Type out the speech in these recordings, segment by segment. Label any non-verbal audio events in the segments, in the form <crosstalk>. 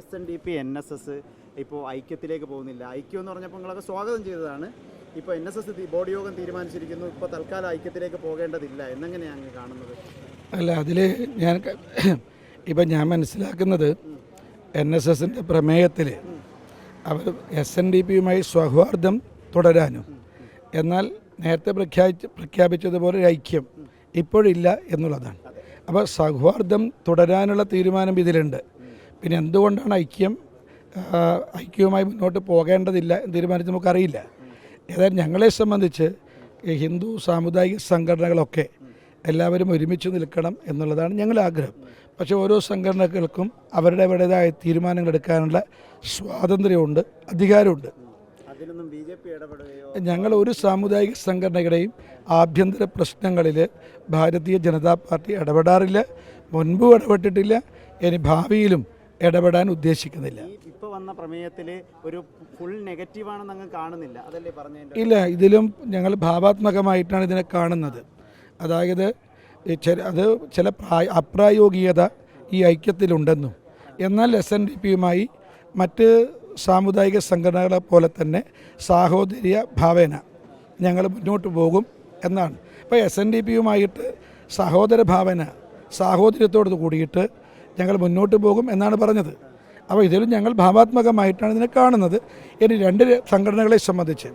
S N D P N S S ഇപ്പോൾ ഐക്യത്തിലേക്ക് പോകുന്നില്ല. ഐക്യം എന്ന് പറഞ്ഞപ്പോൾ നിങ്ങളൊക്കെ സ്വാഗതം ചെയ്തതാണ്. ഇപ്പോൾ എൻ എസ് എസ് ബോർഡ് യോഗം തീരുമാനിച്ചിരിക്കുന്നു. ഇപ്പോൾ തൽക്കാലം ഐക്യത്തിലേക്ക് പോകേണ്ടതില്ല. എന്നെങ്ങനെയാണ് അങ്ങ് കാണുന്നത്? അല്ല അതിൽ ഞാൻ <clears throat> ഇപ്പം ഞാൻ മനസ്സിലാക്കുന്നത് എൻ എസ് എസിന്റെ പ്രമേയത്തിൽ അവർ എസ് എൻ ഡി പിയുമായി സൗഹാർദ്ദം തുടരാനും എന്നാൽ നേരത്തെ പ്രഖ്യാപിച്ച് പ്രഖ്യാപിച്ചതുപോലെ ഐക്യം ഇപ്പോഴില്ല എന്നുള്ളതാണ്. അപ്പോൾ സൗഹാർദ്ദം തുടരാനുള്ള തീരുമാനം ഇതിലുണ്ട്. പിന്നെ എന്തുകൊണ്ടാണ് ഐക്യം ഐക്യവുമായി മുന്നോട്ട് പോകേണ്ടതില്ല എന്ന് തീരുമാനിച്ച് നമുക്കറിയില്ല. ഏതായാലും ഞങ്ങളെ സംബന്ധിച്ച് ഹിന്ദു സാമുദായിക സംഘടനകളൊക്കെ എല്ലാവരും ഒരുമിച്ച് നിൽക്കണം എന്നുള്ളതാണ് ഞങ്ങളുടെ ആഗ്രഹം. പക്ഷേ ഓരോ സംഘടനകൾക്കും അവരുടെ അവരുടേതായ തീരുമാനങ്ങൾ എടുക്കാനുള്ള സ്വാതന്ത്ര്യമുണ്ട് അധികാരമുണ്ട്. ഞങ്ങൾ ഒരു സാമുദായിക സംഘടനയുടെയും ആഭ്യന്തര പ്രശ്നങ്ങളിൽ ഭാരതീയ ജനതാ പാർട്ടി ഇടപെടാറില്ല മുൻപും ഇടപെട്ടിട്ടില്ല ഇനി ഭാവിയിലും ഇടപെടാൻ ഉദ്ദേശിക്കുന്നില്ല. ഇപ്പോൾ വന്ന പ്രമേയത്തിൽ ഒരു ഫുൾ നെഗറ്റീവാണെന്ന് അങ്ങ് കാണുന്നില്ല. അതല്ലേ പറഞ്ഞു ഇല്ല ഇതിലും ഞങ്ങൾ ഭാവാത്മകമായിട്ടാണ് ഇതിനെ കാണുന്നത്. അതായത് അത് ചില പ്രായ അപ്രായോഗികത ഈ ഐക്യത്തിലുണ്ടെന്നും എന്നാൽ എസ് എൻ ഡി പിയുമായി മറ്റ് സാമുദായിക സംഘടനകളെ പോലെ തന്നെ സാഹോദര്യ ഭാവേന ഞങ്ങൾ മുന്നോട്ട് പോകും എന്നാണ്. ഇപ്പോൾ എസ് എൻ ഡി പിയുമായിട്ട് സഹോദര ഭാവന സാഹോദര്യത്തോട് കൂടിയിട്ട് ഞങ്ങൾ മുന്നോട്ട് പോകും എന്നാണ് പറഞ്ഞത്. അപ്പോൾ ഇതിലും ഞങ്ങൾ ഭാവാത്മകമായിട്ടാണ് ഇതിനെ കാണുന്നത്. ഇനി രണ്ട് സംഘടനകളെ സംബന്ധിച്ച്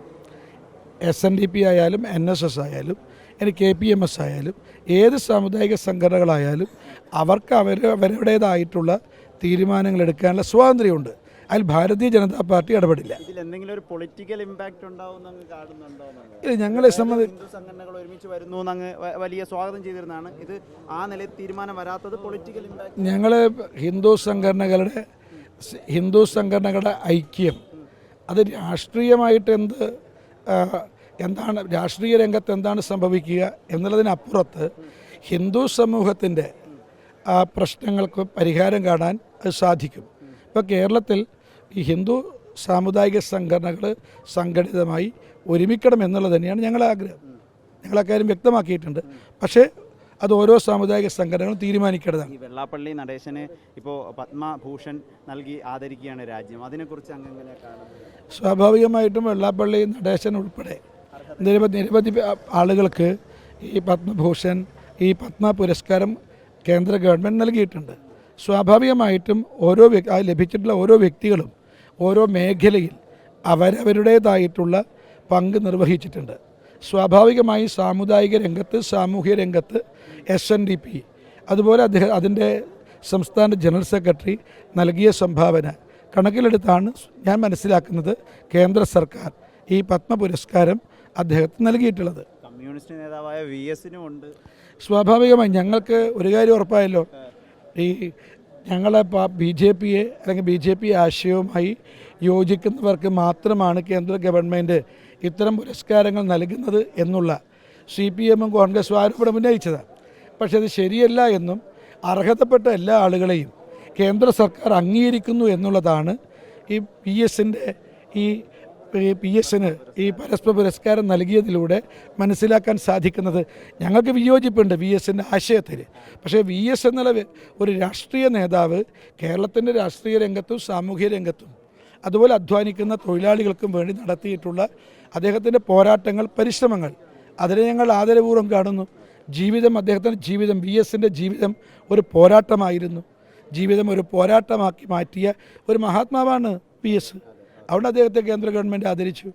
എസ് എൻ ഡി പി ആയാലും എൻ എസ് എസ് ആയാലും ഇനി കെ പി എം എസ് ആയാലും ഏത് സാമുദായിക സംഘടനകളായാലും അവർക്ക് അവർ അവരുടേതായിട്ടുള്ള തീരുമാനങ്ങൾ എടുക്കാനുള്ള സ്വാതന്ത്ര്യമുണ്ട്. അതിൽ ഭാരതീയ ജനതാ പാർട്ടി ഇടപെടില്ല. എന്തെങ്കിലും ഒരു പൊളിറ്റിക്കൽ ഞങ്ങളെ സംബന്ധിച്ച് സംഘടനകൾ ഒരുമിച്ച് വരുന്നു വലിയ സ്വാഗതം ചെയ്തിരുന്നതാണ്. ഇത് ആ നിലയിൽ തീരുമാനം വരാത്തത് പൊളിറ്റിക്കൽ ഇമ്പാക്ട് ഞങ്ങൾ ഹിന്ദു സംഘടനകളുടെ ഹിന്ദു സംഘടനകളുടെ ഐക്യം അത് രാഷ്ട്രീയമായിട്ട് എന്ത് എന്താണ് രാഷ്ട്രീയ രംഗത്ത് എന്താണ് സംഭവിക്കുക എന്നുള്ളതിനപ്പുറത്ത് ഹിന്ദു സമൂഹത്തിന്റെ പ്രശ്നങ്ങൾക്ക് പരിഹാരം കാണാൻ അത് സാധിക്കും. ഇപ്പോൾ കേരളത്തിൽ ഈ ഹിന്ദു സാമുദായിക സംഘടനകൾ സംഘടിതമായി ഒരുമിക്കണം എന്നുള്ളത് തന്നെയാണ് ഞങ്ങളുടെ ആഗ്രഹം. ഞങ്ങളക്കാര്യം വ്യക്തമാക്കിയിട്ടുണ്ട്. പക്ഷേ അത് ഓരോ സാമുദായിക സംഘടനകളും തീരുമാനിക്കേണ്ടതാണ്. വെള്ളാപ്പള്ളി നടേശന് ഇപ്പോൾ പത്മഭൂഷൺ നൽകി ആദരിക്കുകയാണ് രാജ്യം. അതിനെക്കുറിച്ച് അംഗങ്ങളെ സ്വാഭാവികമായിട്ടും വെള്ളാപ്പള്ളി നടേശൻ ഉൾപ്പെടെ നിരവധി നിരവധി ആളുകൾക്ക് ഈ പത്മഭൂഷൺ ഈ പത്മ പുരസ്കാരം കേന്ദ്ര ഗവൺമെന്റ് നൽകിയിട്ടുണ്ട്. സ്വാഭാവികമായിട്ടും ഓരോ വ്യക്തി ലഭിച്ചിട്ടുള്ള ഓരോ വ്യക്തികളും ഓരോ മേഖലയിൽ അവരവരുടേതായിട്ടുള്ള പങ്ക് നിർവഹിച്ചിട്ടുണ്ട്. സ്വാഭാവികമായി സാമുദായിക രംഗത്ത് സാമൂഹ്യ രംഗത്ത് എസ് എൻ ഡി പി അതുപോലെ അദ്ദേഹം അതിന്റെ സംസ്ഥാന ജനറൽ സെക്രട്ടറി നൽകിയ സംഭാവന കണക്കിലെടുത്താണ് ഞാൻ മനസ്സിലാക്കുന്നത് കേന്ദ്ര സർക്കാർ ഈ പത്മ പുരസ്കാരം അദ്ദേഹത്തിന് നൽകിയിട്ടുള്ളത്. കമ്മ്യൂണിസ്റ്റ് നേതാവായ വി എസിനും ഉണ്ട്. സ്വാഭാവികമായി ഞങ്ങൾക്ക് ഒരു കാര്യം ഉറപ്പായല്ലോ ഈ ഞങ്ങളെ ബി ജെ പിയെ അല്ലെങ്കിൽ ബി ജെ പി ആശയവുമായി യോജിക്കുന്നവർക്ക് മാത്രമാണ് കേന്ദ്ര ഗവൺമെന്റ് ഇത്തരം പുരസ്കാരങ്ങൾ നൽകുന്നത് എന്നുള്ള സി പി എമ്മും കോൺഗ്രസും ആരോപണം ഉന്നയിച്ചതാണ് പക്ഷേ അത് ശരിയല്ല എന്നും അർഹതപ്പെട്ട എല്ലാ ആളുകളെയും കേന്ദ്ര സർക്കാർ അംഗീകരിക്കുന്നു എന്നുള്ളതാണ് ഈ പി എസിന്റെ ഈ പി എസിന് ഈ പരസ്പര പുരസ്കാരം നൽകിയതിലൂടെ മനസ്സിലാക്കാൻ സാധിക്കുന്നത് ഞങ്ങൾക്ക് വിയോജിപ്പുണ്ട് വി എസിന്റെ ആശയത്തിൽ. പക്ഷേ വി എസ് എന്നുള്ള ഒരു രാഷ്ട്രീയ നേതാവ് കേരളത്തിന്റെ രാഷ്ട്രീയ രംഗത്തും സാമൂഹ്യ രംഗത്തും അതുപോലെ അധ്വാനിക്കുന്ന തൊഴിലാളികൾക്കും വേണ്ടി നടത്തിയിട്ടുള്ള അദ്ദേഹത്തിന്റെ പോരാട്ടങ്ങൾ പരിശ്രമങ്ങൾ അതിനെ ഞങ്ങൾ ആദരപൂർവം കാണുന്നു. ജീവിതം അദ്ദേഹത്തിന്റെ ജീവിതം വി എസിന്റെ ജീവിതം ഒരു പോരാട്ടമായിരുന്നു. ജീവിതം ഒരു പോരാട്ടമാക്കി മാറ്റിയ ഒരു മഹാത്മാവാണ് വി എസ് അതുകൊണ്ട് അദ്ദേഹത്തെ കേന്ദ്ര ഗവൺമെന്റ് ആദരിച്ചു.